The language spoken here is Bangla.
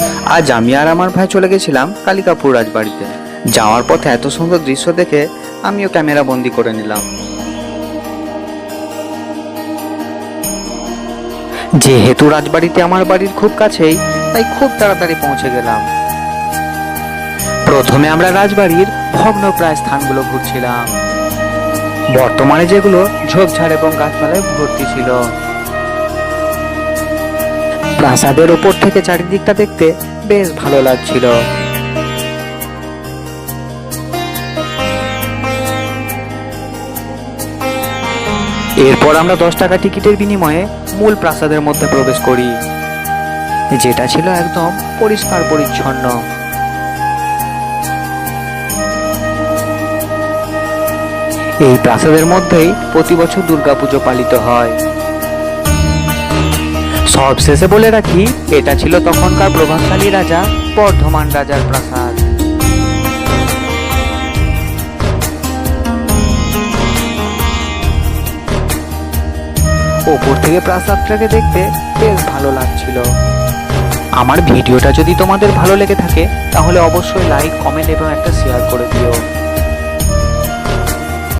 আজ আমি আর আমার ভাই চলে গেছিলাম কালিকাপুর রাজবাড়িতে। যাওয়ার পথে এত সুন্দর দৃশ্য দেখে আমিও ক্যামেরা বন্দি করে নিলাম। যেহেতু রাজবাড়িতে আমার বাড়ির খুব কাছেই, তাই খুব তাড়াতাড়ি পৌঁছে গেলাম। প্রথমে আমরা রাজবাড়ির ভগ্নপ্রায় স্থানগুলো ঘুরছিলাম। বর্তমানে যেগুলো ঝোপঝাড় এবং গাছপালায় ভর্তি ছিল। প্রাসাদের ওপর থেকে চারিদিকটা দেখতে বেশ ভালো লাগছিল। এরপর আমরা দশ টাকা টিকিটের বিনিময়ে মূল প্রাসাদের মধ্যে প্রবেশ করি। যেটা ছিল একদম পরিষ্কার পরিচ্ছন্ন। এই প্রাসাদের মধ্যেই প্রতি বছর দুর্গাপুজো পালিত হয়। সবশেষে বলে রাখি, এটা ছিল তখনকার প্রভাবশালী রাজা, বর্ধমান রাজার প্রাসাদ। ওপর থেকে প্রাসাদটাকে দেখতে বেশ ভালো লাগছিল। আমার ভিডিওটা যদি তোমাদের ভালো লেগে থাকে, তাহলে অবশ্যই লাইক কমেন্ট এবং একটা শেয়ার করে